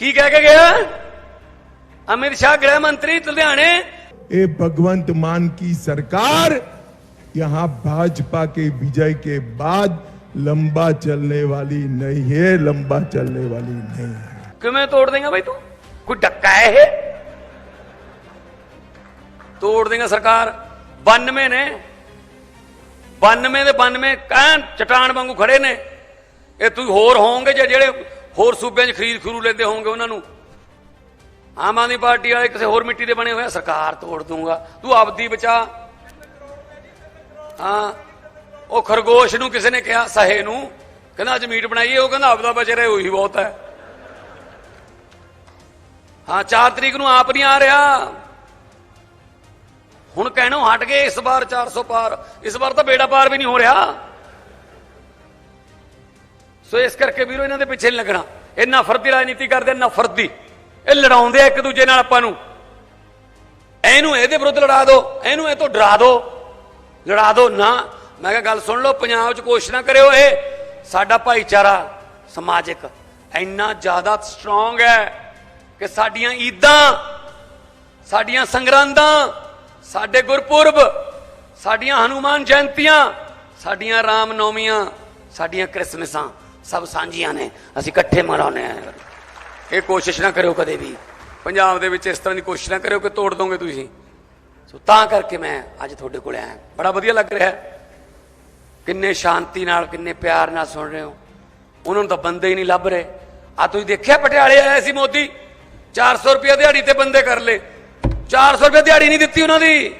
ਕੀ ਕਹਿ ਕੇ ਗਿਆ ਅਮਿਤ ਸ਼ਾਹ ਗ੍ਰਹਿ ਮੰਤਰੀ ਲੁਧਿਆਣੇ ये भगवंत मान की सरकार यहाँ भाजपा के विजय के बाद लंबा चलने वाली नहीं है लंबा चलने वाली नहीं है ਕਿਵੇਂ ਤੋੜ ਦੇਗਾ ਬਈ ਤੂੰ ਕੋਈ ਡੱਕਾ ਹੈ ਇਹ ਤੋੜ ਦੇਗਾ ਸਰਕਾਰ 92 ਨੇ 92 ਦੇ 92 ਕਹਿਣ ਚਟਾਨ ਵਾਂਗੂ ਖੜੇ ਨੇ ਇਹ ਤੁਸੀਂ ਹੋਰ ਹੋਵੋਗੇ ਜੇ ਜਿਹੜੇ ਹੋਰ ਸੂਬਿਆਂ 'ਚ ਖਰੀਦ ਖਰੂ ਲੈਂਦੇ ਹੋਵੋਗੇ ਉਹਨਾਂ ਨੂੰ। ਆਮ ਆਦਮੀ ਪਾਰਟੀ ਵਾਲੇ ਕਿਸੇ ਹੋਰ ਮਿੱਟੀ ਦੇ ਬਣੇ ਹੋਏ ਆ, ਸਰਕਾਰ ਤੋੜ ਦੂੰਗਾ ਤੂੰ ਆਪਦੀ ਬਚਾ। ਹਾਂ ਉਹ ਖਰਗੋਸ਼ ਨੂੰ ਕਿਸੇ ਨੇ ਕਿਹਾ ਸਹੇ ਨੂੰ ਕਹਿੰਦਾ ਅੱਜ ਮੀਟ ਬਣਾਈਏ ਉਹ ਕਹਿੰਦਾ ਆਪਦਾ ਬਚ ਰਿਹਾ ਉਹੀ ਬਹੁਤ ਹੈ। ਹਾਂ 4 ਤਰੀਕ ਨੂੰ ਆਪ ਨਹੀਂ ਆ ਰਿਹਾ। ਹੁਣ ਕਹਿਣੋਂ ਹਟ ਗਏ ਇਸ ਵਾਰ 400 ਪਾਰ। ਇਸ ਵਾਰ ਤਾਂ ਬੇੜਾ ਪਾਰ ਵੀ ਨਹੀਂ ਹੋ ਰਿਹਾ। ਸੋ ਇਸ ਕਰਕੇ ਵੀਰੋ ਇਹਨਾਂ ਦੇ ਪਿੱਛੇ ਨਹੀਂ ਲੱਗਣਾ। ਇਹ ਨਫ਼ਰਤ ਰਾਜਨੀਤੀ ਕਰਦੇ ਨਫ਼ਰਤ ਇਹ ਲੜਾਉਂਦੇ ਆ ਇੱਕ ਦੂਜੇ ਨਾਲ ਆਪਾਂ ਨੂੰ। ਇਹਨੂੰ ਇਹਦੇ ਵਿਰੁੱਧ ਲੜਾ ਦਿਓ ਇਹਨੂੰ ਇਹ ਤੋਂ ਡਰਾ ਦਿਓ ਲੜਾ ਦਿਓ ਨਾ। ਮੈਂ ਕਿਹਾ ਗੱਲ ਸੁਣ ਲਓ, ਪੰਜਾਬ 'ਚ ਕੋਸ਼ਿਸ਼ ਨਾ ਕਰਿਓ ਇਹ। ਸਾਡਾ ਭਾਈਚਾਰਾ ਸਮਾਜਿਕ ਇੰਨਾ ਜ਼ਿਆਦਾ ਸਟਰੋਂਗ ਹੈ ਕਿ ਸਾਡੀਆਂ ਈਦਾਂ, ਸਾਡੀਆਂ ਸੰਗਰਾਂਦਾਂ, ਸਾਡੇ ਗੁਰਪੁਰਬ, ਸਾਡੀਆਂ ਹਨੂਮਾਨ ਜਯੰਤੀਆਂ, ਸਾਡੀਆਂ ਰਾਮ ਨੌਮੀਆਂ ਸਾਡੀਆਂ ਕ੍ਰਿਸਮਸਾਂ। ਸਭ ਸਾਂਝੀਆਂ ਨੇ, ਅਸੀਂ ਇਕੱਠੇ ਮਨਾਉਂਦੇ ਆ ਇਹ ਕੋਸ਼ਿਸ਼ ਨਾ ਕਰਿਓ ਕਦੇ ਵੀ। ਪੰਜਾਬ ਦੇ ਵਿੱਚ ਇਸ ਤਰ੍ਹਾਂ ਦੀ ਕੋਸ਼ਿਸ਼ ਨਾ ਕਰਿਓ ਕਿ ਤੋੜ ਦੋਗੇ ਤੁਸੀਂ। ਸੋ ਤਾਂ ਕਰਕੇ ਮੈਂ ਅੱਜ ਤੁਹਾਡੇ ਕੋਲ ਆਇਆ। ਬੜਾ ਵਧੀਆ ਲੱਗ ਰਿਹਾ ਕਿੰਨੇ ਸ਼ਾਂਤੀ ਨਾਲ, ਕਿੰਨੇ ਪਿਆਰ ਨਾਲ ਸੁਣ ਰਹੇ ਹੋ। ਉਹਨਾਂ ਨੂੰ ਤਾਂ ਬੰਦੇ ਹੀ ਨਹੀਂ ਲੱਭ ਰਹੇ। ਆ ਤੁਸੀਂ ਦੇਖਿਆ ਪਟਿਆਲੇ ਆਇਆ ਸੀ ਮੋਦੀ? 400 ਰੁਪਏ ਦਿਹਾੜੀ ਤੇ ਬੰਦੇ ਕਰ ਲੇ 400 ਰੁਪਏ ਦਿਹਾੜੀ ਨਹੀਂ ਦਿੱਤੀ ਉਹਨਾਂ ਦੀ।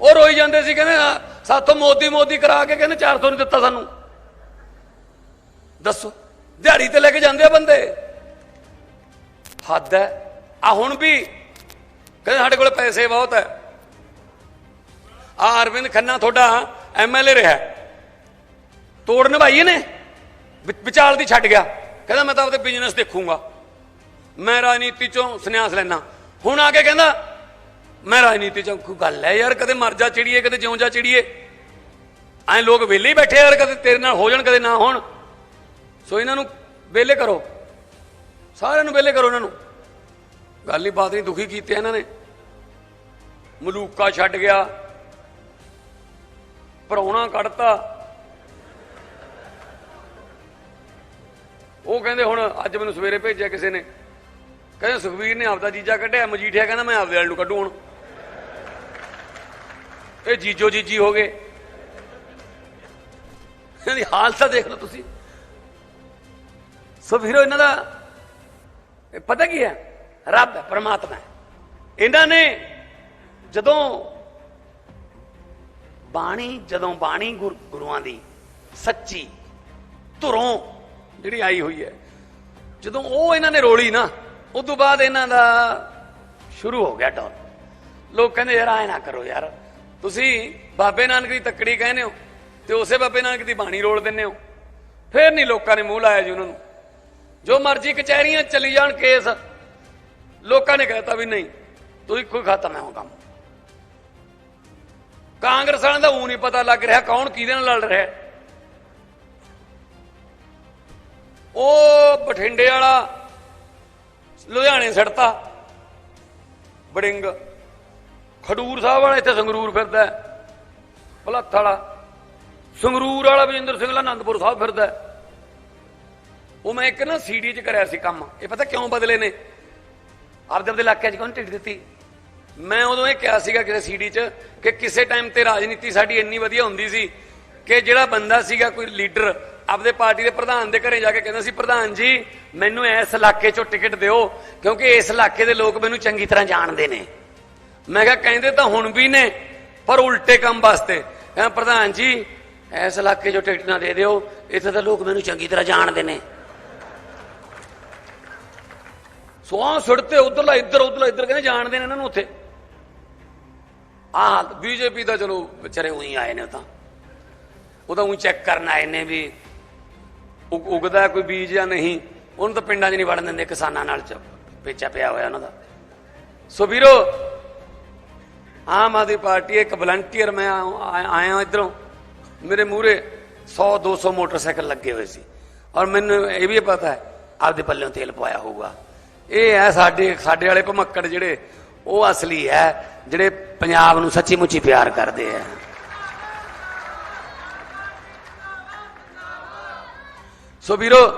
ਉਹ ਰੋਈ ਜਾਂਦੇ ਸੀ, ਕਹਿੰਦੇ ਸਾਥੋਂ ਮੋਦੀ ਮੋਦੀ ਕਰਾ ਕੇ ਕਹਿੰਦੇ 400 ਨਹੀਂ ਦਿੱਤਾ ਸਾਨੂੰ। ਦੱਸੋ, ਦਿਹਾੜੀ ਤੇ ਲੈ ਕੇ ਜਾਂਦੇ ਆ ਬੰਦੇ? ਹੱਦ ਹੈ। ਆ ਹੁਣ ਵੀ ਕਹਿੰਦੇ ਸਾਡੇ ਕੋਲ ਪੈਸੇ ਬਹੁਤ ਹੈ। ਆ ਅਰਵਿੰਦ ਖੰਨਾ ਤੁਹਾਡਾ ਐਮਐਲਏ ਰਿਹਾ ਤੋੜ ਨਿਭਾਈ ਨੇ ਵਿਚਾਲ ਦੀ ਛੱਡ ਗਿਆ। ਕਹਿੰਦਾ ਮੈਂ ਤਾਂ ਆਪਦੇ ਬਿਜ਼ਨਸ ਦੇਖੂੰਗਾ। ਮੈਂ ਰਾਜਨੀਤੀ ਚੋਂ ਸੰਨਿਆਸ ਲੈਣਾ ਹੁਣ ਆ ਕੇ ਕਹਿੰਦਾ, ਮੈਂ ਰਾਜਨੀਤੀ ਚੋਂ ਕੋਈ ਗੱਲ ਹੈ ਯਾਰ, ਕਦੇ ਮਰ ਜਾ ਚਿੜੀਏ, ਕਦੇ ਜਿਉਂ ਜਾ ਚਿੜੀਏ। ਐ ਲੋਕ ਵਿਹਲੇ ਹੀ ਬੈਠੇ ਯਾਰ, ਕਦੇ ਤੇਰੇ ਨਾਲ ਹੋ ਜਾਣ, ਕਦੇ ਨਾ ਹੋਣ। ਸੋ ਇਹਨਾਂ ਨੂੰ ਵਿਹਲੇ ਕਰੋ। ਸਾਰਿਆਂ ਨੂੰ ਵਿਹਲੇ ਕਰੋ ਇਹਨਾਂ ਨੂੰ। ਗੱਲ ਹੀ ਬਾਤ ਨਹੀਂ, ਦੁਖੀ ਕੀਤੇ ਇਹਨਾਂ ਨੇ। ਮਲੂਕਾ ਛੱਡ ਗਿਆ। ਪਰੌਣਾ ਕੱਢਤਾ। ਉਹ ਕਹਿੰਦੇ ਹੁਣ ਅੱਜ ਮੈਨੂੰ ਸਵੇਰੇ ਭੇਜਿਆ ਕਿਸੇ ਨੇ। ਕਹਿੰਦੇ ਸੁਖਵੀਰ ਨੇ ਆਪਦਾ ਜੀਜਾ ਕੱਢਿਆ, ਮਜੀਠਿਆ ਕਹਿੰਦਾ ਮੈਂ ਆਪਦੇ ਵਾਲ ਨੂੰ ਕੱਢੂ ਹੁਣ। ਇਹ ਜੀਜੋ ਜੀਜੀ ਹੋ ਗਏ। ਇਹਦੀ ਹਾਲਤ ਤਾਂ ਦੇਖ ਲਓ ਤੁਸੀਂ। ਸੋ ਵੀਰੋ ਇਹਨਾਂ ਦਾ ਪਤਾ ਕੀ ਹੈ? ਰੱਬ ਹੈ, ਪਰਮਾਤਮਾ ਹੈ। ਇਹਨਾਂ ਨੇ ਜਦੋਂ ਬਾਣੀ ਜਦੋਂ ਬਾਣੀ ਗੁਰ- ਗੁਰੂਆਂ ਦੀ ਸੱਚੀ ਧੁਰੋਂ ਜਿਹੜੀ ਆਈ ਹੋਈ ਹੈ, ਜਦੋਂ ਉਹ ਇਹਨਾਂ ਨੇ ਰੋਲੀ ਨਾ ਉਸ ਤੋਂ ਬਾਅਦ ਇਹਨਾਂ ਦਾ ਸ਼ੁਰੂ ਹੋ ਗਿਆ ਡੌਨ ਲੋਕ ਕਹਿੰਦੇ, ਯਾਰ ਐ ਨਾ ਕਰੋ ਯਾਰ। ਤੁਸੀਂ ਬਾਬੇ ਨਾਨਕ ਦੀ ਤੱਕੜੀ ਕਹਿੰਦੇ ਹੋ ਤੇ ਉਸੇ ਬਾਬੇ ਨਾਨਕ ਦੀ ਬਾਣੀ ਰੋਲ ਦਿੰਦੇ ਹੋ। ਫੇਰ ਨਹੀਂ ਲੋਕਾਂ ਨੇ ਮੂੰਹ ਲਾਇਆ ਜੀ ਉਹਨਾਂ ਨੂੰ। ਜੋ ਮਰਜ਼ੀ ਕਚਹਿਰੀਆਂ 'ਚ ਚਲੀ ਜਾਣ ਕੇਸ, ਲੋਕਾਂ ਨੇ ਕਹਿਤਾ ਵੀ ਨਹੀਂ, ਤੁਸੀਂ ਕੋਈ ਖਤਮ ਹੈ ਹੋ ਕੰਮ ਕਾਂਗਰਸ ਵਾਲਿਆਂ ਦਾ ਉਹ ਨਹੀਂ ਪਤਾ ਲੱਗ ਰਿਹਾ ਕੌਣ ਕਿਹਦੇ ਨਾਲ ਲੜ ਰਿਹਾ ਉਹ ਬਠਿੰਡੇ ਵਾਲਾ ਲੁਧਿਆਣੇ ਸੜਤਾ ਬੜਿੰਗ ਖਡੂਰ ਸਾਹਿਬ ਵਾਲਾ ਇੱਥੇ ਸੰਗਰੂਰ ਫਿਰਦਾ ਹੈ। ਭਲੱਥ ਵਾਲਾ, ਸੰਗਰੂਰ ਵਾਲਾ ਵਿਜੇਂਦਰ ਸਿੰਘ ਆਨੰਦਪੁਰ ਸਾਹਿਬ ਫਿਰਦਾ ਉਹ ਮੈਂ ਇੱਕ ਨਾ ਸੀਡੀ 'ਚ ਕਰਿਆ ਸੀ ਕੰਮ। ਇਹ ਪਤਾ ਕਿਉਂ ਬਦਲੇ ਨੇ? ਆਪਦੇ ਆਪਦੇ ਇਲਾਕੇ 'ਚ ਕੌਣ ਟਿਕਟ ਦਿੱਤੀ? ਮੈਂ ਉਦੋਂ ਇਹ ਕਿਹਾ ਸੀਗਾ ਕਿਸੇ ਸੀਡੀ 'ਚ ਕਿ ਕਿਸੇ ਟਾਈਮ ਤੇ ਰਾਜਨੀਤੀ ਸਾਡੀ ਇੰਨੀ ਵਧੀਆ ਹੁੰਦੀ ਸੀ ਕਿ ਜਿਹੜਾ ਬੰਦਾ ਸੀਗਾ ਕੋਈ ਲੀਡਰ ਆਪਦੇ ਪਾਰਟੀ ਦੇ ਪ੍ਰਧਾਨ ਦੇ ਘਰੇ ਜਾ ਕੇ ਕਹਿੰਦਾ ਸੀ, ਪ੍ਰਧਾਨ ਜੀ, ਮੈਨੂੰ ਇਸ ਇਲਾਕੇ 'ਚੋਂ ਟਿਕਟ ਦਿਓ, ਕਿਉਂਕਿ ਇਸ ਇਲਾਕੇ ਦੇ ਲੋਕ ਮੈਨੂੰ ਚੰਗੀ ਤਰ੍ਹਾਂ ਜਾਣਦੇ ਨੇ। ਮੈਂ ਕਿਹਾ, ਕਹਿੰਦੇ ਤਾਂ ਹੁਣ ਵੀ ਨੇ, ਪਰ ਉਲਟੇ ਕੰਮ ਵਾਸਤੇ। ਕਹਿੰਦਾ ਪ੍ਰਧਾਨ ਜੀ, ਇਸ ਇਲਾਕੇ 'ਚੋਂ ਟਿਕਟ ਨਾ ਦੇ ਦਿਓ, ਇੱਥੇ ਤਾਂ ਲੋਕ ਮੈਨੂੰ ਚੰਗੀ ਤਰ੍ਹਾਂ ਜਾਣਦੇ ਨੇ। ਸੋਹਾਂ ਸੁੱਟਤੇ ਉਧਰਲਾ, ਇੱਧਰ ਉਧਰਲਾ, ਇੱਧਰ ਕਹਿੰਦੇ ਜਾਣਦੇ ਨੇ ਇਹਨਾਂ ਨੂੰ ਉੱਥੇ। ਆਹ ਬੀਜੇਪੀ ਦਾ ਚਲੋ ਵਿਚਾਰੇ ਉਹੀ ਆਏ ਨੇ ਉਹ ਤਾਂ। ਉਹ ਤਾਂ ਉਹੀ ਚੈੱਕ ਕਰਨ ਆਏ ਨੇ ਵੀ ਉਗ- ਉਗਦਾ ਕੋਈ ਬੀਜ ਜਾਂ ਨਹੀਂ। ਉਹਨੂੰ ਤਾਂ ਪਿੰਡਾਂ 'ਚ ਨਹੀਂ ਵੜਨ ਦਿੰਦੇ ਕਿਸਾਨਾਂ ਨਾਲ ਚ, ਪੇਚਾ ਪਿਆ ਹੋਇਆ ਉਹਨਾਂ ਦਾ। ਸੋ ਵੀਰੋ, ਆਮ ਆਦਮੀ ਪਾਰਟੀ ਇੱਕ ਵਲੰਟੀਅਰ ਮੈਂ ਆਇਆ ਇਧਰੋਂ। ਮੇਰੇ ਮੂਹਰੇ 100 200 ਮੋਟਰਸਾਈਕਲ ਲੱਗੇ ਹੋਏ ਸੀ। ਔਰ ਮੈਨੂੰ ਇਹ ਵੀ ਪਤਾ ਹੈ, ਆਪਦੇ ਪੱਲਿਓਂ ਤੇਲ ਪਵਾਇਆ ਹੋਊਗਾ। ਇਹ ਹੈ ਸਾਡੇ ਸਾਡੇ ਵਾਲੇ ਭਮੱਕੜ ਜਿਹੜੇ, ਉਹ ਅਸਲੀ ਹੈ, ਜਿਹੜੇ ਪੰਜਾਬ ਨੂੰ ਸੱਚੀ ਮੁੱਚੀ ਪਿਆਰ ਕਰਦੇ ਆ। ਸੋ ਵੀਰੋ,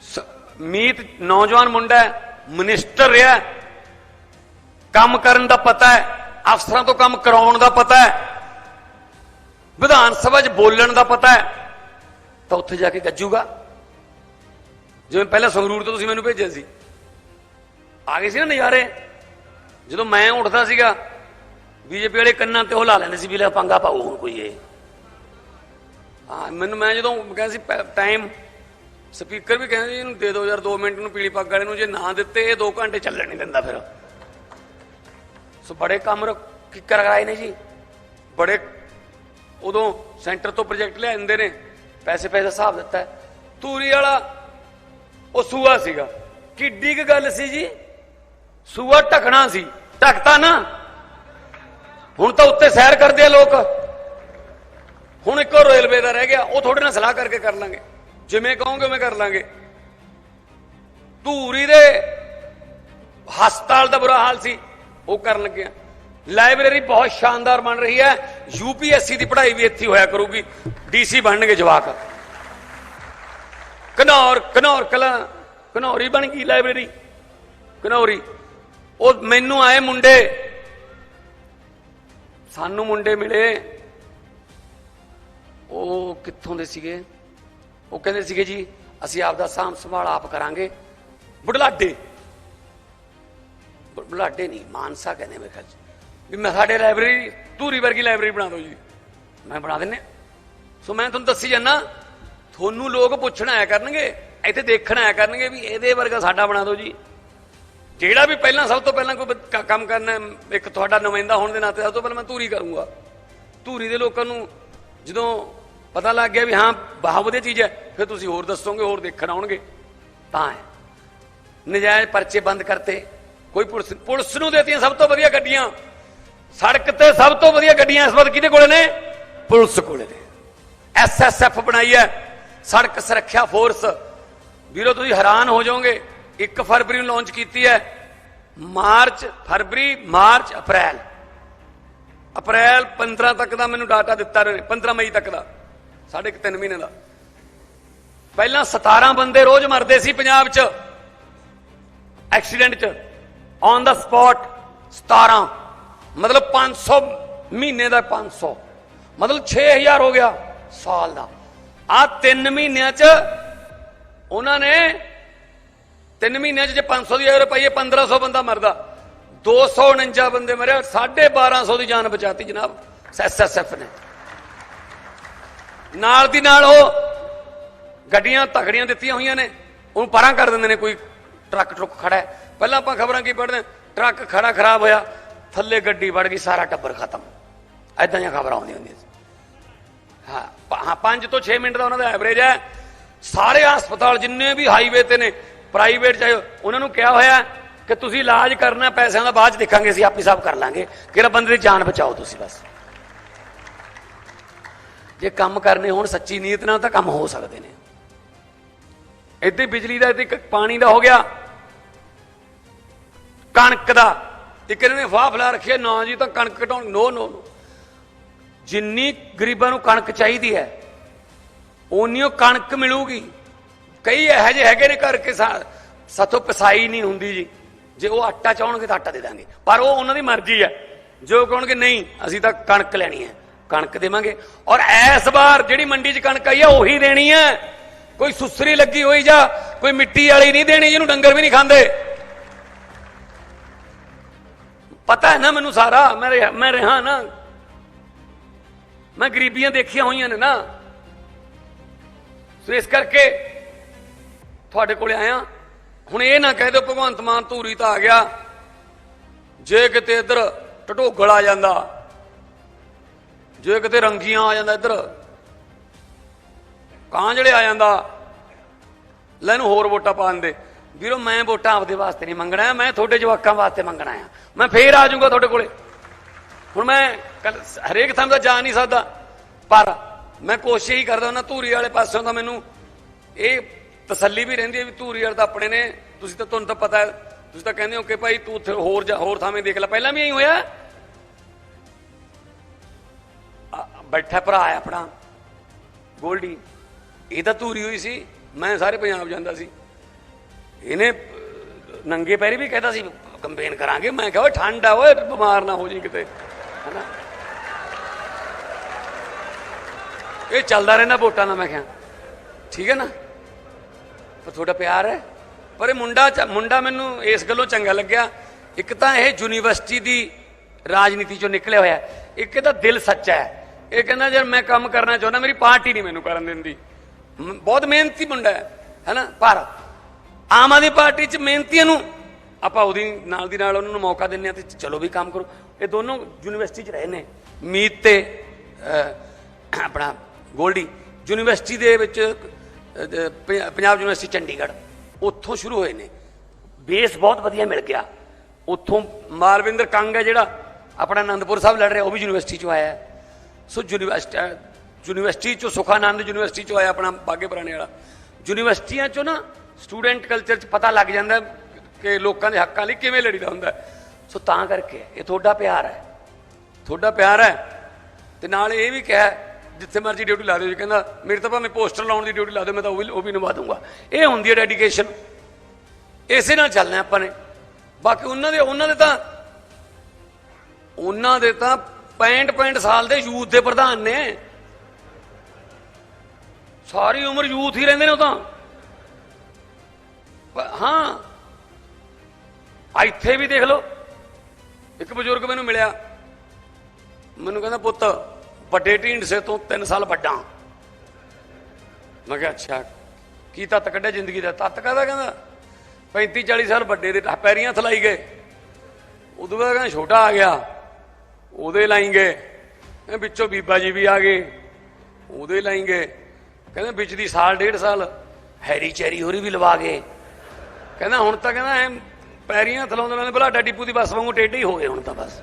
ਸ- ਮੀਤ ਨੌਜਵਾਨ ਮੁੰਡਾ ਹੈ, ਮਿਨਿਸਟਰ ਰਿਹਾ ਕੰਮ ਕਰਨ ਦਾ ਪਤਾ ਹੈ, ਅਫਸਰਾਂ ਤੋਂ ਕੰਮ ਕਰਾਉਣ ਦਾ ਪਤਾ ਹੈ। ਵਿਧਾਨ ਸਭਾ 'ਚ ਬੋਲਣ ਦਾ ਪਤਾ ਹੈ। ਤਾਂ ਉੱਥੇ ਜਾ ਕੇ ਗੱਜੂਗਾ। ਜਿਵੇਂ ਪਹਿਲਾਂ ਸੰਗਰੂਰ ਤੋਂ ਤੁਸੀਂ ਮੈਨੂੰ ਭੇਜਿਆ ਸੀ। ਆ ਗਏ ਸੀ ਨਾ ਨਜ਼ਾਰੇ। ਜਦੋਂ ਮੈਂ ਉੱਠਦਾ ਸੀਗਾ, ਬੀਜੇਪੀ ਵਾਲੇ ਕੰਨਾਂ ਤੇ ਉਹ ਲਾ ਲੈਂਦੇ ਸੀ ਵੀ ਲੈ ਪੰਗਾ ਪਾਉ ਹੁਣ ਕੋਈ ਇਹ। ਹਾਂ, ਮੈਨੂੰ ਮੈਂ ਜਦੋਂ ਕਹਿੰਦਾ ਸੀ ਟਾਈਮ ਸਪੀਕਰ ਵੀ ਕਹਿੰਦੇ ਜੀ ਇਹਨੂੰ ਦੇ ਦਿਓ ਯਾਰ 2 ਮਿੰਟ ਨੂੰ ਪੀਲੀ ਪੱਗ ਵਾਲੇ ਨੂੰ, ਜੇ ਨਾ ਦਿੱਤੇ ਇਹ 2 ਘੰਟੇ ਚੱਲਣ ਨਹੀਂ ਦਿੰਦਾ ਫਿਰ। ਸੋ ਬੜੇ ਕੰਮ ਕੀ ਕਰਾਏ ਨੇ ਜੀ। ਬੜੇ ਉਦੋਂ ਸੈਂਟਰ ਤੋਂ ਪ੍ਰੋਜੈਕਟ ਲਿਆਂਦੇ ਨੇ ਪੈਸੇ ਪੈਸੇ ਦਾ ਹਿਸਾਬ ਦਿੱਤਾ। ਹੈ। ਤੂਰੀ ਵਾਲਾ ਉਹ ਸੂਆ ਸੀਗਾ। ਕਿੱਡੀ ਕੁ ਗੱਲ ਸੀ ਜੀ? ਸੂਆ ਢਕਣਾ ਸੀ। ਢਕਤਾ ਨਾ। ਹੁਣ ਤਾਂ ਉੱਤੇ ਸੈਰ ਕਰਦੇ ਆ ਲੋਕ। ਹੁਣ ਇੱਕੋ ਰੇਲਵੇ ਦਾ ਰਹਿ ਗਿਆ। ਉਹ ਤੁਹਾਡੇ ਨਾਲ ਸਲਾਹ ਕਰਕੇ ਕਰ ਲਾਂਗੇ। ਜਿਵੇਂ ਕਹੋਗੇ ਉਵੇਂ ਕਰ ਲਾਂਗੇ। ਧੂਰੀ ਦੇ ਹਸਪਤਾਲ ਦਾ ਬੁਰਾ ਹਾਲ ਸੀ। ਉਹ ਕਰਨ ਲੱਗਿਆ ਲਾਇਬ੍ਰੇਰੀ ਬਹੁਤ ਸ਼ਾਨਦਾਰ ਬਣ ਰਹੀ ਹੈ। ਯੂਪੀਐਸਸੀ ਦੀ ਪੜ੍ਹਾਈ ਵੀ ਇੱਥੇ ਹੋਇਆ ਕਰੂਗੀ। ਡੀਸੀ ਬਣਨਗੇ ਜਵਾਕ। ਕਨੌਰ ਕਨੌਰ ਕਲਾ, ਕਨੌਰੀ ਬਣ ਗਈ ਲਾਇਬ੍ਰੇਰੀ। ਕਨੌਰੀ। ਉਹ ਮੈਨੂੰ ਆਏ ਮੁੰਡੇ। ਸਾਨੂੰ ਮੁੰਡੇ ਮਿਲੇ। ਉਹ ਕਿੱਥੋਂ ਦੇ ਸੀਗੇ? ਉਹ ਕਹਿੰਦੇ ਸੀਗੇ ਜੀ, ਅਸੀਂ ਆਪ ਦਾ ਸਾਂਭ ਸੰਭਾਲ ਆਪ ਕਰਾਂਗੇ। ਬੁਢਲਾਡੇ। ਬ- ਬੁਢਲਾਡੇ ਨਹੀਂ, ਮਾਨਸਾ ਕਹਿੰਦੇ ਮੇਰੇ ਖਿਆਲ ਵੀ ਮੈਂ ਸਾਡੇ ਲਾਇਬ੍ਰੇਰੀ, ਧੂਰੀ ਵਰਗੀ ਲਾਇਬ੍ਰੇਰੀ ਬਣਾ ਦਿਓ ਜੀ। ਮੈਂ ਬਣਾ ਦਿੰਨੇ ਸੋ ਮੈਂ ਤੁਹਾਨੂੰ ਦੱਸੀ ਜਾਂਦਾ ਤੁਹਾਨੂੰ ਲੋਕ ਪੁੱਛਣ ਆਇਆ ਕਰਨਗੇ, ਇੱਥੇ ਦੇਖਣ ਆਇਆ ਕਰਨਗੇ ਵੀ ਇਹਦੇ ਵਰਗਾ ਸਾਡਾ ਬਣਾ ਦਿਓ ਜੀ। ਜਿਹੜਾ ਵੀ ਪਹਿਲਾਂ ਸਭ ਤੋਂ ਪਹਿਲਾਂ ਕੋਈ ਕੰਮ ਕਰਨਾ, ਇੱਕ ਤੁਹਾਡਾ ਨੁਮਾਇੰਦਾ ਹੋਣ ਦੇ ਨਾਤੇ ਸਭ ਤੋਂ ਪਹਿਲਾਂ ਮੈਂ ਧੂਰੀ ਕਰੂੰਗਾ। ਧੂਰੀ ਦੇ ਲੋਕਾਂ ਨੂੰ ਜਦੋਂ ਪਤਾ ਲੱਗ ਗਿਆ ਵੀ ਹਾਂ ਬਹੁਤ ਵਧੀਆ ਚੀਜ਼ ਹੈ, ਫਿਰ ਤੁਸੀਂ ਹੋਰ ਦੱਸੋਗੇ, ਹੋਰ ਦੇਖਣ ਆਉਣਗੇ। ਤਾਂ ਹੈ। ਨਜਾਇਜ਼ ਪਰਚੇ ਬੰਦ ਕਰਤੇ। ਕੋਈ ਪੁਲਿਸ ਪੁਲਿਸ ਨੂੰ ਦੇਤੀਆਂ ਸਭ ਤੋਂ ਵਧੀਆ ਗੱਡੀਆਂ। ਸੜਕ ਤੇ ਸਭ ਤੋਂ ਵਧੀਆ ਗੱਡੀਆਂ ਇਸ ਵਕਤ ਕਿਹਦੇ ਕੋਲੇ ਨੇ? ਪੁਲਿਸ ਕੋਲੇ ਨੇ। ਐਸਐਸਐਫ ਬਣਾਈ ਹੈ। ਸੜਕ ਸੁਰੱਖਿਆ ਫੋਰਸ। ਵੀਰੋ, ਤੁਸੀਂ ਹੈਰਾਨ ਹੋ ਜਾਓਗੇ 1 ਫਰਵਰੀ ਨੂੰ ਲਾਂਚ ਕੀਤੀ ਹੈ। ਮਾਰਚ, ਫਰਵਰੀ, ਮਾਰਚ, ਅਪ੍ਰੈਲ। ਅਪ੍ਰੈਲ 15 ਤੱਕ ਦਾ ਮੈਨੂੰ ਡਾਟਾ ਦਿੱਤਾ ਨੇ 15 ਮਈ ਤੱਕ ਦਾ, ਸਾਢੇ ਇੱਕ ਤਿੰਨ ਮਹੀਨੇ ਦਾ। ਪਹਿਲਾਂ 17 ਬੰਦੇ ਰੋਜ਼ ਮਰਦੇ ਸੀ ਪੰਜਾਬ 'ਚ। ਐਕਸੀਡੈਂਟ 'ਚ ਔਨ ਦਾ ਸਪੌਟ 17 ਮਤਲਬ 500 ਮਹੀਨੇ ਦਾ 500 ਮਤਲਬ 6000 ਹੋ ਗਿਆ ਸਾਲ ਦਾ। ਆ 3 ਮਹੀਨਿਆਂ 'ਚ ਉਹਨਾਂ ਨੇ 3 ਮਹੀਨਿਆਂ 'ਚ ਜੇ 500 ਦੀ ਰੁਪਈਏ 1500 ਬੰਦਾ ਮਰਦਾ। 249 ਬੰਦੇ ਮਰੇ 1250 ਦੀ ਜਾਨ ਬਚਾਤੀ ਜਨਾਬ ਐਸਐਸਐਫ ਨੇ। ਨਾਲ ਦੀ ਨਾਲ ਉਹ ਗੱਡੀਆਂ ਤਗੜੀਆਂ ਦਿੱਤੀਆਂ ਹੋਈਆਂ ਨੇ, ਉਹਨੂੰ ਪਰਾਂ ਕਰ ਦਿੰਦੇ ਨੇ, ਕੋਈ ਟਰੱਕ ਟਰੁੱਕ ਖੜਾ ਹੈ। ਪਹਿਲਾਂ ਆਪਾਂ ਖਬਰਾਂ ਕੀ ਪੜ੍ਹਦੇ ਟਰੱਕ ਖੜਾ ਖਰਾਬ ਹੋਇਆ, ਥੱਲੇ ਗੱਡੀ ਵੜ ਗਈ, ਸਾਰਾ ਟੱਬਰ ਖਤਮ। ਐਦਾਂ ਦੀਆਂ ਖਬਰਾਂ ਆਉਂਦੀਆਂ ਹੁੰਦੀਆਂ ਸੀ। ਹਾਂ ਹਾਂ 5 ਤੋਂ 6 ਮਿੰਟ ਦਾ ਉਹਨਾਂ ਦਾ ਐਵਰੇਜ ਹੈ। ਸਾਰੇ ਹਸਪਤਾਲ ਜਿੰਨੇ ਵੀ ਹਾਈਵੇ ਤੇ ਨੇ ਪ੍ਰਾਈਵੇਟ ਚਾਹੇ ਉਹਨਾਂ ਨੂੰ ਕਿਹਾ ਹੋਇਆ ਕਿ ਤੁਸੀਂ ਇਲਾਜ ਕਰਨਾ, ਪੈਸਿਆਂ ਦਾ ਬਾਅਦ ਚ ਦੇਖਾਂਗੇ, ਅਸੀਂ ਆਪੀ ਸਭ ਕਰ ਲਾਂਗੇ। ਕਿਹੜਾ ਬੰਦੇ ਦੀ ਜਾਨ ਬਚਾਓ ਤੁਸੀਂ ਬਸ। ਜੇ ਕੰਮ ਕਰਨੇ ਹੋਣ ਸੱਚੀ ਨੀਅਤ ਨਾਲ ਤਾਂ ਕੰਮ ਹੋ ਸਕਦੇ ਨੇ। ਇੱਥੇ ਬਿਜਲੀ ਦਾ ਇੱਥੇ ਪਾਣੀ ਦਾ ਹੋ ਗਿਆ। ਕਣਕ ਦਾ। ਇੱਕ ਇਹਨਾਂ ਨੇ ਫਾਫਲਾ ਰੱਖਿਆ, ਨਾ ਜੀ ਤਾਂ ਕਣਕ ਘਟਾਉਣ, ਨੋ ਨੋ ਨੋ। ਜਿੰਨੀ ਗਰੀਬਾਂ ਨੂੰ ਕਣਕ ਚਾਹੀਦੀ ਹੈ ਉਨੀ ਉਹ ਕਣਕ ਮਿਲੂਗੀ। ਕਈ ਇਹੋ ਜਿਹੇ ਹੈਗੇ ਨੇ ਘਰ ਕੇ ਸਾ- ਸਾਥੋਂ ਪਸਾਈ ਨਹੀਂ ਹੁੰਦੀ ਜੀ। ਜੇ ਉਹ ਆਟਾ ਚਾਹਣਗੇ ਤਾਂ ਆਟਾ ਦੇ ਦਾਂਗੇ। ਪਰ ਉਹ ਉਹਨਾਂ ਦੀ ਮਰਜ਼ੀ ਹੈ। ਜੋ ਕਹਣਗੇ, ਨਹੀਂ, ਅਸੀਂ ਤਾਂ ਕਣਕ ਲੈਣੀ ਹੈ। ਕਣਕ ਦੇਵਾਂਗੇ। ਔਰ ਇਸ ਵਾਰ ਜਿਹੜੀ ਮੰਡੀ 'ਚ ਕਣਕ ਆਈ ਹੈ, ਉਹੀ ਦੇਣੀ ਹੈ। ਕੋਈ ਸੁਸਰੀ ਲੱਗੀ ਹੋਈ ਜਾਂ ਕੋਈ ਮਿੱਟੀ ਵਾਲੀ ਨਹੀਂ ਦੇਣੀ, ਜਿਹਨੂੰ ਡੰਗਰ ਵੀ ਨਹੀਂ ਖਾਂਦੇ। ਪਤਾ ਹੈ ਨਾ ਮੈਨੂੰ ਸਾਰਾ, ਮੈਂ ਰਿਹਾ- ਮੈਂ ਰਹਾ ਨਾ ਮੈਂ ਗਰੀਬੀਆਂ ਦੇਖੀਆਂ ਹੋਈਆਂ ਨੇ ਨਾ। ਸੋ ਇਸ ਕਰਕੇ ਤੁਹਾਡੇ ਕੋਲੇ ਆਇਆ। ਹੁਣ ਇਹ ਨਾ ਕਹਿ ਦਿਓ, ਭਗਵੰਤ ਮਾਨ ਧੂਰੀ ਤਾਂ ਆ ਗਿਆ। ਜੇ ਕਿਤੇ ਇੱਧਰ ਟਟੋਗਲ ਆ ਜਾਂਦਾ, ਜੇ ਕਿਤੇ ਰੰਗੀਆਂ ਆ ਜਾਂਦਾ ਇੱਧਰ, ਕਾਂਜਲੇ ਆ ਜਾਂਦਾ, ਲੈ ਇਹਨੂੰ ਹੋਰ ਵੋਟਾਂ ਪਾਣ ਦੇ ਵੀਰੋ, ਮੈਂ ਵੋਟਾਂ ਆਪਦੇ ਵਾਸਤੇ ਨਹੀਂ ਮੰਗਣਾ, ਮੈਂ ਤੁਹਾਡੇ ਜਵਾਕਾਂ ਵਾਸਤੇ ਮੰਗਣਾ ਆ। ਮੈਂ ਫੇਰ ਆ ਜਾਊਂਗਾ ਤੁਹਾਡੇ ਕੋਲੇ। ਹੁਣ ਮੈਂ ਕੱਲ ਹਰੇਕ ਥਾਂ ਦਾ ਜਾ ਨਹੀਂ ਸਕਦਾ। ਪਰ ਮੈਂ ਕੋਸ਼ਿਸ਼ ਹੀ ਕਰਦਾ ਉਹਨਾਂ ਧੂਰੀ ਵਾਲੇ ਪਾਸਿਓਂ ਤਾਂ ਮੈਨੂੰ ਇਹ ਤਸੱਲੀ ਵੀ ਰਹਿੰਦੀ ਹੈ ਵੀ ਧੂਰੀ ਵਾਲੇ ਤਾਂ ਆਪਣੇ ਨੇ। ਤੁਸੀਂ ਤਾਂ ਤੁਹਾਨੂੰ ਤਾਂ ਪਤਾ ਹੈ, ਤੁਸੀਂ ਤਾਂ ਕਹਿੰਦੇ ਹੋ ਕਿ ਭਾਈ ਤੂੰ ਉੱਥੇ ਹੋਰ ਜਾ, ਹੋਰ ਥਾਵੇਂ ਦੇਖ ਲੈ। ਪਹਿਲਾਂ ਵੀ ਐਂ ਹੋਇਆ। ਬੈਠਾ ਭਰਾ ਹੈ ਆਪਣਾ, ਗੋਲਡੀ। ਇਹ ਤਾਂ ਧੂਰੀ ਹੋਈ ਸੀ, ਮੈਂ ਸਾਰੇ ਪੰਜਾਬ ਜਾਂਦਾ ਸੀ। ਇਹਨੇ ਨੰਗੇ ਪੈਰੀ ਵੀ ਕਹਿੰਦਾ ਸੀ ਕੰਪੇਨ ਕਰਾਂਗੇ। ਮੈਂ ਕਿਹਾ, ਓਏ ਠੰਡ ਆ, ਓਏ ਬਿਮਾਰ ਨਾ ਹੋ ਜੀ ਕਿਤੇ। ਹਨਾ? ਇਹ ਚੱਲਦਾ ਰਹਿੰਦਾ ਵੋਟਾਂ ਦਾ ਮੈਂ ਕਿਹਾ। ਠੀਕ ਹੈ ਨਾ? ਪਰ ਤੁਹਾਡਾ ਪਿਆਰ ਹੈ। ਪਰ ਇਹ ਮੁੰਡਾ ਮੁੰਡਾ ਮੈਨੂੰ ਇਸ ਗੱਲੋਂ ਚੰਗਾ ਲੱਗਿਆ। ਇੱਕ ਤਾਂ ਇਹ ਯੂਨੀਵਰਸਿਟੀ ਦੀ ਰਾਜਨੀਤੀ ਚੋਂ ਨਿਕਲਿਆ ਹੋਇਆ। ਹੈ। ਇੱਕ ਇਹਦਾ ਦਿਲ ਸੱਚਾ ਹੈ। ਇਹ ਕਹਿੰਦਾ, ਯਾਰ ਮੈਂ ਕੰਮ ਕਰਨਾ ਚਾਹੁੰਦਾ, ਮੇਰੀ ਪਾਰਟੀ ਨਹੀਂ ਮੈਨੂੰ ਕਰਨ ਦਿੰਦੀ। ਬਹੁਤ ਮਿਹਨਤੀ ਮੁੰਡਾ ਹੈ, ਹੈਨਾ? ਪਰ ਆਮ ਆਦਮੀ ਪਾਰਟੀ ਚ ਮਿਹਨਤੀਆਂ ਨੂੰ ਆਪਾਂ ਉਹਦੀ ਨਾਲ ਦੀ ਨਾਲ ਉਹਨਾਂ ਨੂੰ ਮੌਕਾ ਦਿੰਦੇ ਆ ਤੇ ਚਲੋ ਵੀ ਕੰਮ ਕਰੋ। ਇਹ ਦੋਨੋਂ ਯੂਨੀਵਰਸਿਟੀ ਚ ਰਹੇ ਨੇ। ਮੀਤ ਤੇ ਆਪਣਾ ਗੋਲਡੀ, ਯੂਨੀਵਰਸਿਟੀ ਦੇ ਵਿੱਚ ਪੰਜਾਬ ਯੂਨੀਵਰਸਿਟੀ ਚੰਡੀਗੜ੍ਹ, ਉੱਥੋਂ ਸ਼ੁਰੂ ਹੋਏ ਨੇ। ਬੇਸ ਬਹੁਤ ਵਧੀਆ ਮਿਲ ਗਿਆ। ਉੱਥੋਂ ਮਾਲਵਿੰਦਰ ਕੰਗ ਹੈ ਜਿਹੜਾ, ਆਪਣਾ ਅਨੰਦਪੁਰ ਸਾਹਿਬ ਲੜ ਰਿਹਾ, ਉਹ ਵੀ ਯੂਨੀਵਰਸਿਟੀ ਚੋਂ ਆਇਆ ਸੋ ਯੂਨੀਵਰਸਿਟੀ ਯੂਨੀਵਰਸਿਟੀ ਚੋਂ ਸੁਖਾਨੰਦ ਯੂਨੀਵਰਸਿਟੀ ਚੋਂ ਆਇਆ ਆਪਣਾ ਬਾਗੇ ਪੁਰਾਣੇ ਵਾਲਾ। ਯੂਨੀਵਰਸਿਟੀਆਂ ਚੋਂ ਨਾ, ਸਟੂਡੈਂਟ ਕਲਚਰ ਚ ਪਤਾ ਲੱਗ ਜਾਂਦਾ ਕਿ ਲੋਕਾਂ ਦੇ ਹੱਕਾਂ ਲਈ ਕਿਵੇਂ ਲੜੀਦਾ ਹੁੰਦਾ ਸੋ ਤਾਂ ਕਰਕੇ ਇਹ ਤੁਹਾਡਾ ਪਿਆਰ ਹੈ। ਤੁਹਾਡਾ ਪਿਆਰ ਹੈ। ਤੇ ਨਾਲ ਇਹ ਵੀ ਕਿਹਾ, ਜਿੱਥੇ ਮਰਜ਼ੀ ਡਿਊਟੀ ਲਾ ਦਿਓ ਜੀ, ਕਹਿੰਦਾ, ਮੇਰੇ ਤਾਂ ਭਾਵੇਂ ਪੋਸਟਰ ਲਾਉਣ ਦੀ ਡਿਊਟੀ ਲਾ ਦਿਓ, ਮੈਂ ਤਾਂ ਉਹ ਵੀ ਉਹ ਵੀ ਨਿਭਾ ਦੂੰਗਾ। ਇਹ ਹੁੰਦੀ ਹੈ ਡੈਡੀਕੇਸ਼ਨ ਇਸੇ ਨਾਲ ਚੱਲਣਾ ਆਪਾਂ ਨੇ। ਬਾਕੀ ਉਹਨਾਂ ਦੇ ਉਹਨਾਂ ਦੇ ਤਾਂ, ਉਹਨਾਂ ਦੇ ਤਾਂ 65 65 ਸਾਲ ਦੇ ਯੂਥ ਦੇ ਪ੍ਰਧਾਨ ਨੇ। ਸਾਰੀ ਉਮਰ ਯੂਥ ਹੀ ਰਹਿੰਦੇ ਨੇ ਉਹ ਤਾਂ। ਹਾਂ। ਇੱਥੇ ਵੀ ਦੇਖ ਲਓ। ਇੱਕ ਬਜ਼ੁਰਗ ਮੈਨੂੰ ਮਿਲਿਆ। ਮੈਨੂੰ ਕਹਿੰਦਾ, ਪੁੱਤ, ਵੱਡੇ ਢੀਂਡਸੇ ਤੋਂ 3 ਸਾਲ ਵੱਡਾ। ਮੈਂ ਕਿਹਾ, ਅੱਛਾ, ਕੀ ਤੱਤ ਕੱਢਿਆ ਜ਼ਿੰਦਗੀ ਦਾ? ਤੱਤ ਕਾਹਦਾ ਕਹਿੰਦਾ? 35 40 ਸਾਲ ਵੱਡੇ ਦੇ ਪੈਰੀਆਂ ਥਲਾਈ ਗਏ। ਉਦੋਂ ਬਾਅਦ ਕਹਿੰਦਾ, ਛੋਟਾ ਆ ਗਿਆ। ਉਹਦੇ ਲਾਈ ਗਏ। ਵਿੱਚੋਂ ਬੀਬਾ ਜੀ ਵੀ ਆ ਗਏ। ਉਹਦੇ ਲਾਈ ਗਏ। ਕਹਿੰਦੇ, ਵਿੱਚ ਦੀ ਸਾਲ, ਡੇਢ ਸਾਲ, ਹੈਰੀ ਚੈਰੀ ਹੋਰੀ ਵੀ ਲਵਾ ਗਏ। ਕਹਿੰਦਾ, ਹੁਣ ਤਾਂ ਕਹਿੰਦਾ, ਐ ਪੈਰੀਆਂ ਥਲਾਉਂਦੇ ਨੇ ਬਲਾਡਾ ਡਿਪੂ ਦੀ ਬੱਸ ਵਾਂਗੂ ਟੇਢੇ ਹੀ ਹੋ ਗਏ ਹੁਣ ਤਾਂ ਬਸ।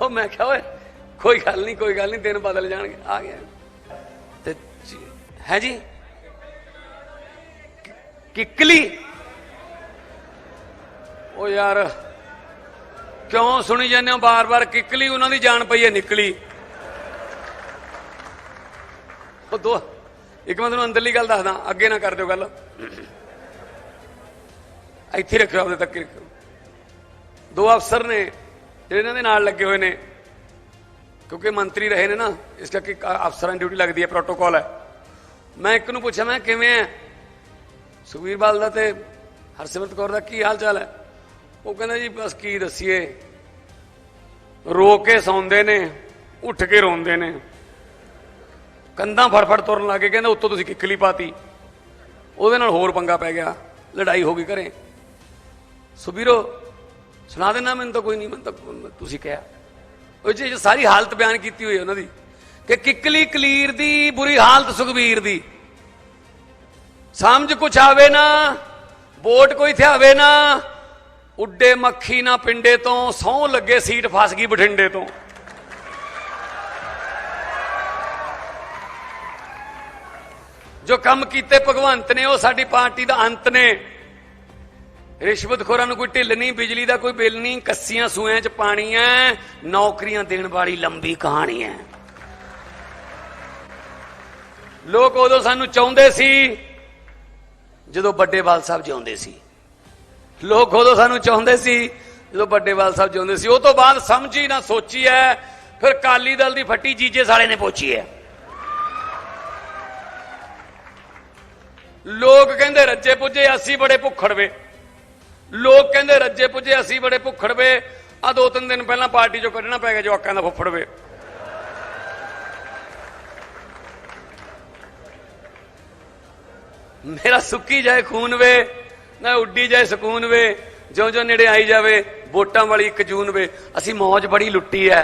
ਉਹ ਮੈਂ ਕਿਹਾ, ਓਏ, ਕੋਈ ਗੱਲ ਨਹੀਂ, ਕੋਈ ਗੱਲ ਨਹੀਂ, ਦਿਨ ਬਦਲ ਜਾਣਗੇ। ਆ ਗਿਆ। ਤੇ ਹੈ ਜੀ? ਕਿੱਕਲੀ? ਉਹ ਯਾਰ, ਕਿਉਂ ਸੁਣੀ ਜਾਂਦੇ ਹੋ ਬਾਰ-ਬਾਰ? ਕਿੱਕਲੀ, ਉਹਨਾਂ ਦੀ ਜਾਨ ਪਈ ਹੈ ਨਿਕਲੀ। ਉਹ ਦੋ ਇੱਕ ਮੈਂ ਤੁਹਾਨੂੰ ਅੰਦਰਲੀ ਗੱਲ ਦੱਸਦਾ, ਅੱਗੇ ਨਾ ਕਰ ਦਿਓ ਗੱਲ। ਇੱਥੇ ਰੱਖਿਓ ਆਪਣੇ ਤੱਕ ਰੱਖਿਓ। ਦੋ ਅਫਸਰ ਨੇ, ਜਿਹੜੇ ਇਹਨਾਂ ਦੇ ਨਾਲ ਲੱਗੇ ਹੋਏ ਨੇ, ਕਿਉਂਕਿ ਮੰਤਰੀ ਰਹੇ ਨੇ ਨਾ, ਇਸ ਕਰਕੇ ਇੱਕ ਅਫਸਰਾਂ ਦੀ ਡਿਊਟੀ ਲੱਗਦੀ ਹੈ ਪ੍ਰੋਟੋਕਾਲ ਹੈ। ਮੈਂ ਇੱਕ ਨੂੰ ਪੁੱਛਿਆ, ਮੈਂ ਕਿਵੇਂ ਹੈ? ਸੁਖਬੀਰ ਬਾਲ ਦਾ ਤੇ ਹਰਸਿਮਰਤ ਕੌਰ ਦਾ ਕੀ ਹਾਲ ਚਾਲ ਹੈ? ਉਹ ਕਹਿੰਦਾ ਜੀ, ਬਸ ਕੀ ਦੱਸੀਏ। ਰੋ ਕੇ ਸੌਂਦੇ ਨੇ, ਉੱਠ ਕੇ ਰੋਂਦੇ ਨੇ। ਕੰਧਾਂ ਫੜਫੜ ਤੁਰਨ ਲੱਗੇ ਕਹਿੰਦਾ ਉੱਤੋਂ ਤੁਸੀਂ ਕਿੱਕਲੀ ਪਾਤੀ। ਉਹਦੇ ਨਾਲ ਹੋਰ ਪੰਗਾ ਪੈ ਗਿਆ, ਲੜਾਈ ਹੋ ਗਈ ਘਰੇ। ਸੁਬੀਰੋ ਸੁਣਾ ਦੇਣਾ ਮੈਨੂੰ ਤਾਂ ਕੋਈ ਨਹੀਂ, ਮੈਨੂੰ ਤਾਂ ਤੁਸੀਂ ਕਿਹਾ। ਉਹ ਜੀ ਸਾਰੀ ਹਾਲਤ ਬਿਆਨ ਕੀਤੀ ਹੋਈ ਉਹਨਾਂ ਦੀ, ਕਿ ਕਿੱਕਲੀ ਕਲੀਰ ਦੀ, ਬੁਰੀ ਹਾਲਤ ਸੁਖਬੀਰ ਦੀ। ਸਮਝ ਕੁਛ ਆਵੇ ਨਾ, ਵੋਟ ਕੋਈ ਥਿਆਵੇ ਨਾ, ਉੱਡੇ ਮੱਖੀ ਨਾ ਪਿੰਡੇ ਤੋਂ ਸੌ ਲੱਗੇ ਸੀਟ ਫਸ ਗਈ ਬਠਿੰਡੇ ਤੋਂ। ਜੋ ਕੰਮ ਕੀਤੇ ਭਗਵੰਤ ਨੇ, ਉਹ ਸਾਡੀ ਪਾਰਟੀ ਦਾ ਅੰਤ ਨੇ। ਰਿਸ਼ਵਤਖੋਰਾਂ ਨੂੰ ਕੋਈ ਢਿੱਲ ਨਹੀਂ, ਬਿਜਲੀ ਦਾ ਕੋਈ ਬਿੱਲ ਨਹੀਂ, ਕੱਸੀਆਂ ਸੂਆਂ 'ਚ ਪਾਣੀ ਐ ਨੌਕਰੀਆਂ ਦੇਣ ਵਾਲੀ ਲੰਬੀ ਕਹਾਣੀ ਐ ਲੋਕ ਉਦੋਂ ਸਾਨੂੰ ਚਾਹੁੰਦੇ ਸੀ, ਜਦੋਂ ਵੱਡੇਵਾਲ ਸਾਹਿਬ ਜਿਉਂਦੇ ਸੀ। ਲੋਕ ਉਦੋਂ ਸਾਨੂੰ ਚਾਹੁੰਦੇ ਸੀ, ਜਦੋਂ ਵੱਡੇਵਾਲ ਸਾਹਿਬ ਜਿਉਂਦੇ ਸੀ। ਉਹ ਤੋਂ ਬਾਅਦ ਸਮਝੀ ਨਾ ਸੋਚੀ ਐ ਫਿਰ ਕਾਲੀ ਦਲ ਦੀ ਫੱਟੀ ਜੀਜੇ ਸਾਲੇ ਨੇ ਪੋਚੀ ਐ ਲੋਕ ਕਹਿੰਦੇ ਰੱਜੇ ਪੁੱਜੇ, ਅਸੀਂ ਬੜੇ ਭੁੱਖੜਵੇ ਲੋਕ ਕਹਿੰਦੇ ਰੱਜੇ ਪੁੱਜੇ, ਅਸੀਂ ਬੜੇ ਭੁੱਖੜਵੇ ਆ ਦੋ ਤਿੰਨ ਦਿਨ ਪਹਿਲਾਂ ਪਾਰਟੀ ਚੋਂ ਕੱਢਣਾ ਪੈ ਗਿਆ ਜਵਾਕਾਂ ਦਾ ਫੁੱਫੜਵੇ ਮੇਰਾ ਸੁੱਕੀ ਜਾਏ ਖੂਨ ਵੇ, ਨਾ ਉੱਡੀ ਜਾਏ ਸਕੂਨ ਵੇ ਜਿਉਂ ਜਿਉਂ ਨੇੜੇ ਆਈ ਜਾਵੇ, ਵੋਟਾਂ ਵਾਲੀ ਇੱਕ ਜੂਨ ਵੇ। ਅਸੀਂ ਮੌਜ ਬੜੀ ਲੁੱਟੀ ਐ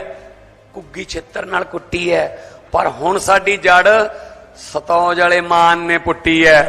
ਕੁੱਗੀ ਛੇਤਰ ਨਾਲ ਕੁੱਟੀ ਐ। ਪਰ ਹੁਣ ਸਾਡੀ ਜੜ ਸਤੌਜ ਵਾਲੇ ਮਾਨ ਨੇ ਪੁੱਟੀ ਐ